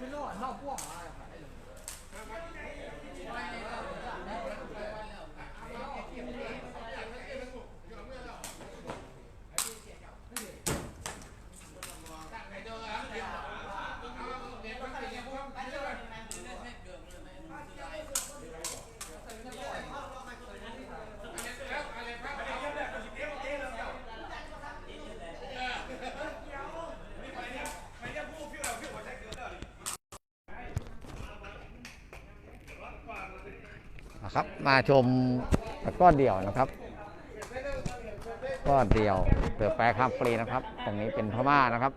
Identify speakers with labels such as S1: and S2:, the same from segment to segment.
S1: ကျွန်တော်ကနော
S2: က်ပွားမှာအဲ့လို ครั
S1: บ มา
S2: ชม
S3: ก้
S2: อ
S1: น
S2: เดี่
S1: ยวนะครั
S3: บ ก้อน
S4: เดี่ยวเสื
S5: อแปรข้ามปรีนะครับ ตรงนี้เป็นพม่านะครับ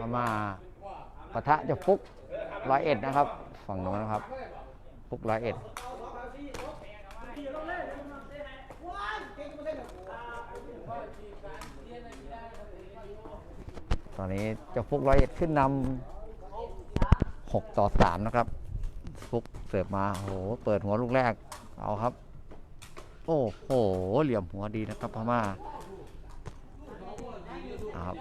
S5: พม่าปะทะเจะฟุกร้อยเอ็ดนะครับ ฝั่งโน้นนะครับ ฟุกร้อยเอ็ดตอนนี้เจะฟุกร้อยเอ็ดขึ้นนำหกต่อสามนะครับ ฟุกเสิร์ฟมาโอ้โหเปิดหัวลูกแรกเอาครับ โอ้โหเหลี่ยมหัวดีนะครับพม่าเอาครับ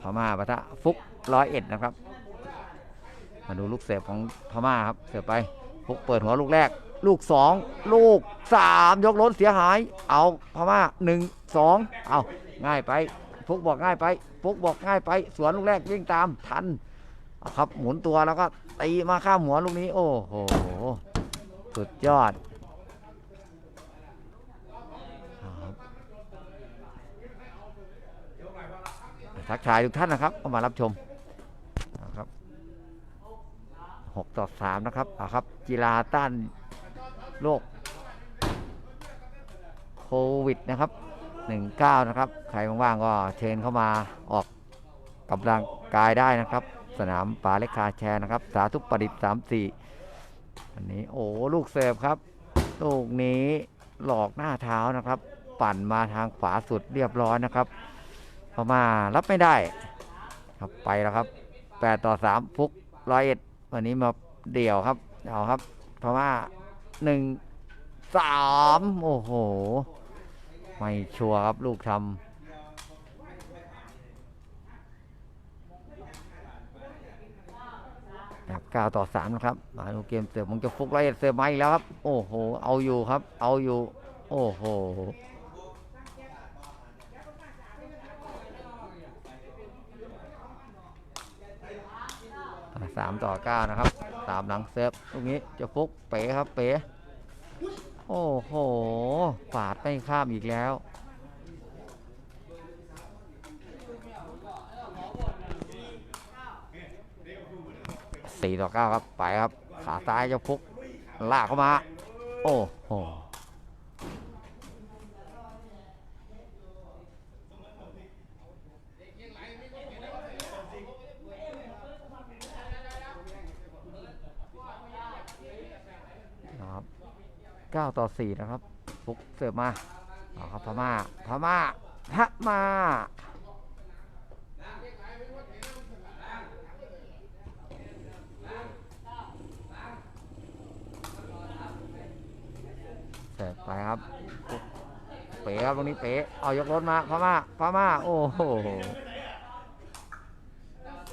S5: พม่าปะทะฟุกร้อยเอ็ดนะครับ มาดูลูกเสิร์ฟของพม่าครับเสิร์ฟไปฟุกเปิดหัวลูกแรก ลูกสองลูกสามยกล้นเสียหาย เอาพม่าหนึ่งสองเอาง่ายไปฟุกบอกง่ายไปฟุกบอกง่ายไป สวนลูกแรกวิ่งตามทัน ครับหมุนตัวแล้วก็ตีมาข้ามหัวลูกนี้ โอ้โหสุดยอดทักทายทุกท่านนะครับเข้ามารับชมนะครับหกต่อสามนะครับเอาครับกีฬาต้านโรคโควิดนะครับหนึ่งเก้านะครับ ใครว่างๆก็เชิญเข้ามาออกกำลังกายได้นะครับ สนามป่าเล็กคาแชร์นะครับ สาธุประดิษฐ์สามสี่อันนี้โอ้ลูกเสิร์ฟครับ ลูกนี้หลอกหน้าเท้านะครับ ปั่นมาทางขวาสุดเรียบร้อยนะครับพม่ารับไม่ได้ครับไปแล้วครับแปดต่อสามฟุกร้อยเอ็ดวันนี้มาเดี่ยวครับเอาครับพม่าหนึ่งสามโอ้โห ไม่ชัวร์ครับลูกทำ เก้าต่อสามนะครับมาดูเกมเสิร์ฟมึงจะฟุกไรเสิร์ฟมาอีกแล้วครับ โอ้โห เอาอยู่ครับ เอาอยู่ โอ้โห สามต่อเก้านะครับ ตามหลังเซิร์ฟตรงนี้จะฟุกเป๋ครับ เป๋ โอ้โหปาดไม่ข้ามอีกแล้ว สี่ต่อเก้าครับไปครับ ขาซ้ายเจะฟุกลากเข้ามา โอ้โหนะครับเก้าต่อสี่นะครับฟุกเสิร์ฟมาเอาครับพม่าพม่าพม่า สิร์ฟไปครับเป๋ครับตรงนี้เป๋เอายกรถมาพม่าพม่าโอ้โห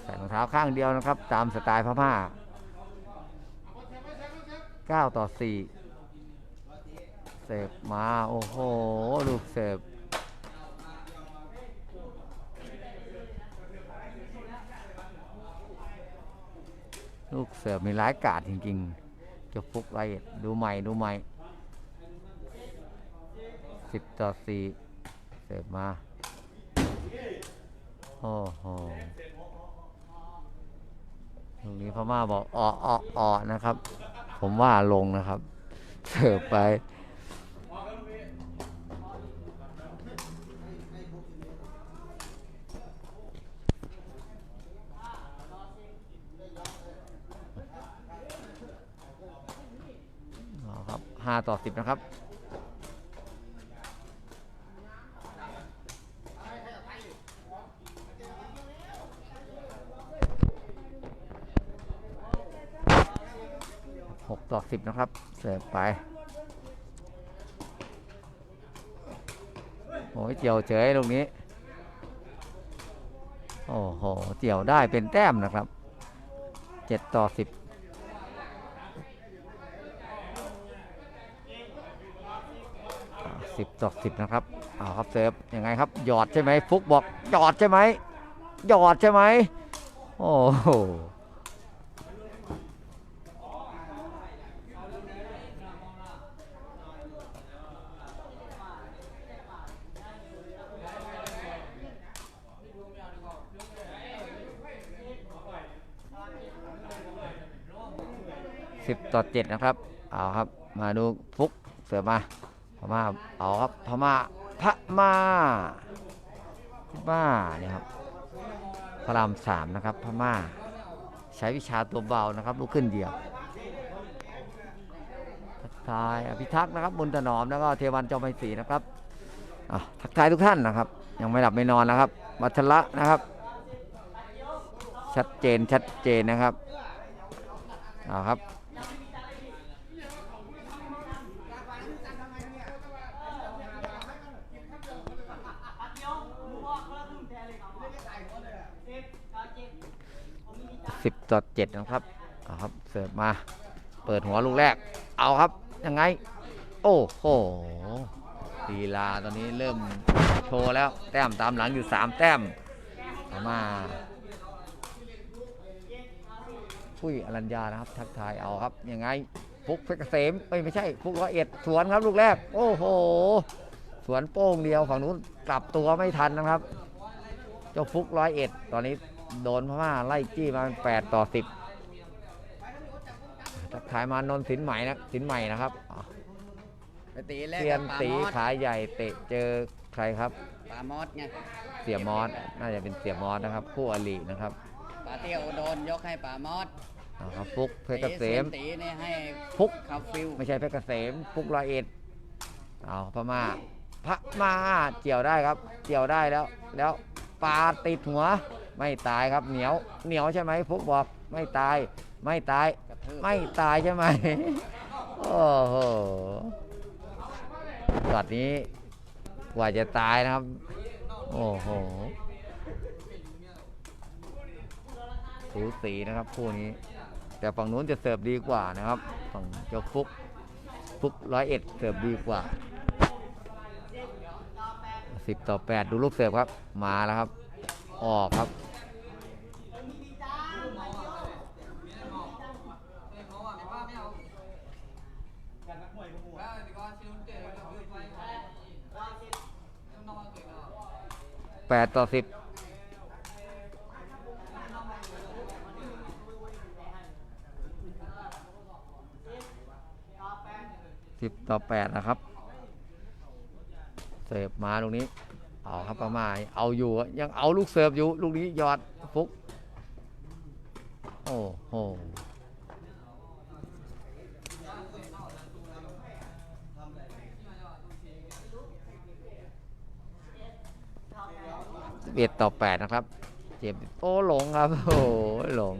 S5: ใส่รองเท้าข้างเดียวนะครับ ตามสไตล์พม่า9ต่อ4เสิร์ฟมาโอ้โหลูกเสิร์ฟลูกเสิร์ฟมีร้ายกาดจริงๆจะฟุกไรดูใหม่ดูใหม่ 10ต่อ4เสิร์ฟมา โอ้โหลูกนี้พม่าบอกอ้ออ้ออ้อนะครับ ผมว่าลงนะครับ เสิร์ฟไปเอาครับห้าต่อสิบนะครับ หกต่อสิบนะครับ เสิร์ฟไปโอ้ยเจียวเฉยลูกนี้ โอ้โห เจียวได้เป็นแต้มนะครับเจ็ดต่อสิบสิบต่อสิบนะครับ เอาครับเสิร์ฟยังไงครับ หยอดใช่ไหมฟุกบอกหยอดใช่ไหมหยอดใช่ไหมโอ้ ต่อเจ็ดนะครับ เอาครับ มาดูฟุกเสือมาพม่าเอาครับพม่าพม่าพม่าเนี่ยครับพระรามสามนะครับพม่า ใช้วิชาตัวเบานะครับลุกขึ้นเดียวทักทายอภิทักษ์นะครับบุญถนอมแล้วก็เทวันจอมไพศรีนะครับทักทายทุกท่านนะครับ ยังไม่หลับไม่นอนนะครับวัชระนะครับ ชัดเจนชัดเจนนะครับเอาครับ สิบต่อเจ็ดนะครับเอาครับเสิร์ฟมาเปิดหัวลูกแรก เอาครับยังไง โอ้โหลีลาตอนนี้เริ่มโชว์แล้วแต้มตามหลังอยู่ 3 แต้มเอามาพุ้ยอรัญญานะครับทักทายเอาครับยังไงฟุกเพชรเกษมเอ้ยไม่ใช่ฟุกร้อยเอ็ดสวนครับลูกแรก โอ้โห สวนโป้งเดียวฝั่งนู้นกลับตัวไม่ทันนะครับ เจ้าฟุกร้อยเอ็ดตอนนี้ โดนพม่าไล่จี้มาเป็นแปดต่อสิบทักทายมานนท์สินใหม่นะสินใหม่นะครับอะ
S6: ไปตีแรก
S5: เซียน
S6: กับ
S5: ตี
S6: ปามอส
S5: ขาใหญ่เตะเจอใครครับ
S6: ปามอสไง
S5: เสียมอสน่าจะเป็นเสียมอสนะครับ คู่อรินะครับ
S6: ปาเตี้ยวโดนยกให้ปามอส
S5: เอาครับฟุกเพชรเกษม
S6: ตีเนี่ยให้
S5: ฟุก
S6: คาฟิว
S5: ไม่ใช่เพชรเกษมฟุกร้อยเอ็ดเอาพม่าพม่าเกี่ยวได้ครับเกี่ยวได้แล้ว แล้วปลาติดหัว ไม่ตายครับเหนียวเหนียวใช่ไหมฟุกบอกไม่ตาย ไม่ตาย ไม่ตายใช่ไหมโอ้โหตอนนี้กว่าจะตายนะครับ โอ้โหสูสีนะครับคู่นี้ แต่ฝั่งนู้นจะเสิร์ฟดีกว่านะครับฝั่งเจ้าฟุกฟุกร้อยเอ็ดเสิร์ฟดีกว่าสิบต่อแปดดูลูกเสิร์ฟครับ มาแล้วครับ ออกครับ
S3: การนักมวยพวกมึง
S5: แปดต่อสิบสิบต่อแปดนะครับ เสิร์ฟมาลูกนี้ เอาครับประมาณเอาอยู่ ยังเอาลูกเสิร์ฟอยู่ ลูกนี้ยอดฟุก โอ้โห สิบเอ็ดต่อแปดนะครับ เจ็บโอ้หลงครับ โอ้หลง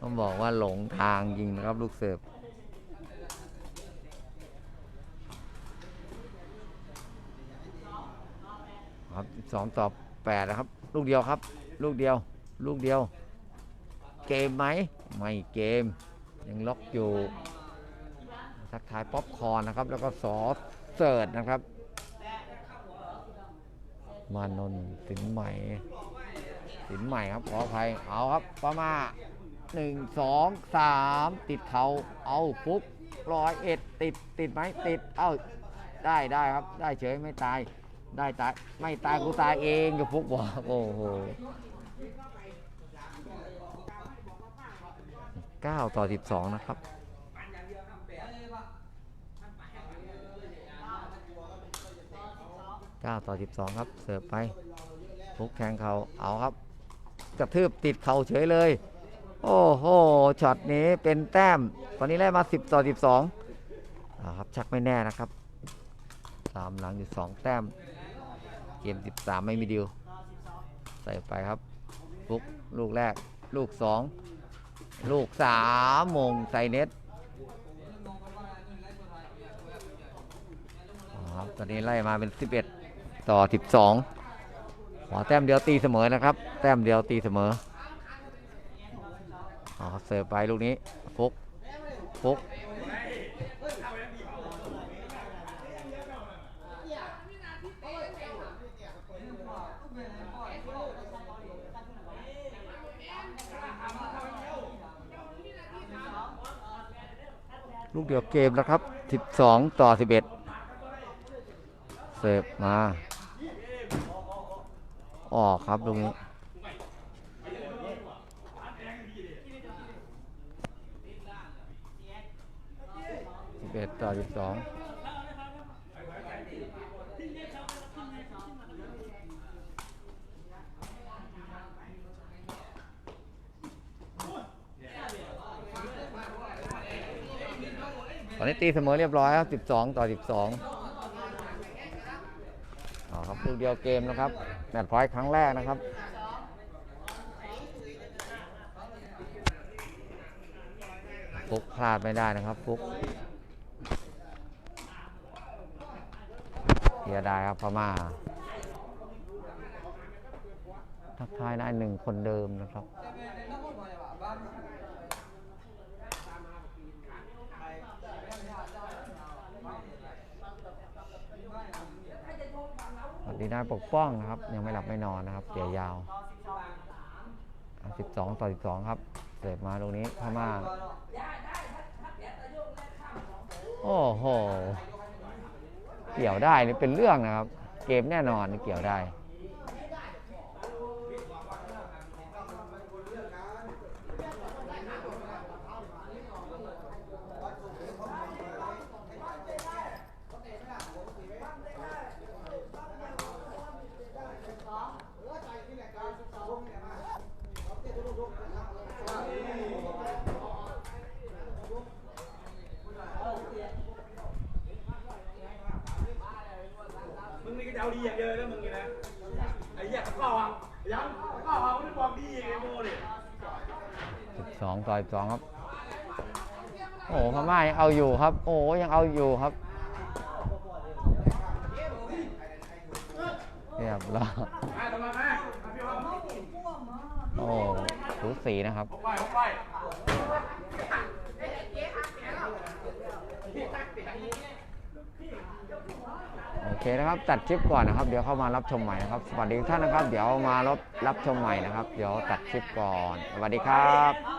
S5: ต้องบอกว่าหลงทางยิงนะครับ ลูกเสิร์ฟครับสองต่อแปดนะครับ ลูกเดียวครับ ลูกเดียว ลูกเดียว เกมไหมไม่เกม ยังล็อกอยู่ทักทายป๊อปคอร์นนะครับ แล้วก็สอเสิร์ตนะครับ มานนท์สินใหม่ สินใหม่ครับขออภัยเอาครับประมาหนึ่งสองสามติดเขาเอาฟุกร้อยเอ็ดติดติดไหมติดเอ้าได้ได้ครับได้เฉยไม่ตายได้ตายไม่ตายกูตายเองกับฟุกบอกโอ้โหเก้าต่อสิบสองนะครับ 9 ต่อ 12 ครับ เสิร์ฟไปฟุกแทงเขาเอาครับ กระทืบติดเข่าเฉยเลย โอ้โห ช็อตนี้เป็นแต้ม ตอนนี้ไล่มา 10 ต่อ 12อาครับ ชักไม่แน่นะครับตามหลังอยู่ 2 แต้ม เกม 13 ไม่มีดิว ใส่ไปครับฟุกลูกแรก ลูก 2 ลูก3มงใส่เน็ตครับตอนนี้ไล่มาเป็น 11 ต่อ 12ขอแต้มเดียวตีเสมอนะครับ แต้มเดียวตีเสมอเอาครับเสิร์ฟไปลูกนี้ฟุกฟุกลูกเดียวเกมแล้วครับ 12 ต่อ 11 เสิร์ฟมา ออกครับตรงนี้11ต่อ12ตอนนี้ตีเสมอเรียบร้อยครับ 12 ต่อ 12เอาครับลูกเดียวเกมนะครับ แมตช์พอยต์ครั้งแรกนะครับฟุกพลาดไม่ได้นะครับฟุกเสียดายครับพม่าทักทายนายหนึ่งคนเดิมนะครับ ดีนาปกป้องนะครับ ยังไม่หลับไม่นอนนะครับเสียยาว 12 ต่อ 12 ครับเสิร์ฟมาตรงนี้พม่าโอ้โห เกี่ยวได้นี่เป็นเรื่องนะครับ เกมแน่นอนเกี่ยวได้
S3: องต่อยสอง
S5: ครับ โอ้พม่ายังเอาอยู่ครับ โอ้ยังเอาอยู่ครับเรียบร้อยโอ้สูสีนะครับ
S3: โอ
S5: เคนะครับตัดคลิปก่อนนะครับ เดี๋ยวเข้ามารับชมใหม่นะครับ สวัสดีท่านนะครับ เดี๋ยวมารับรับชมใหม่นะครับ เดี๋ยวตัดคลิปก่อน สวัสดีครับ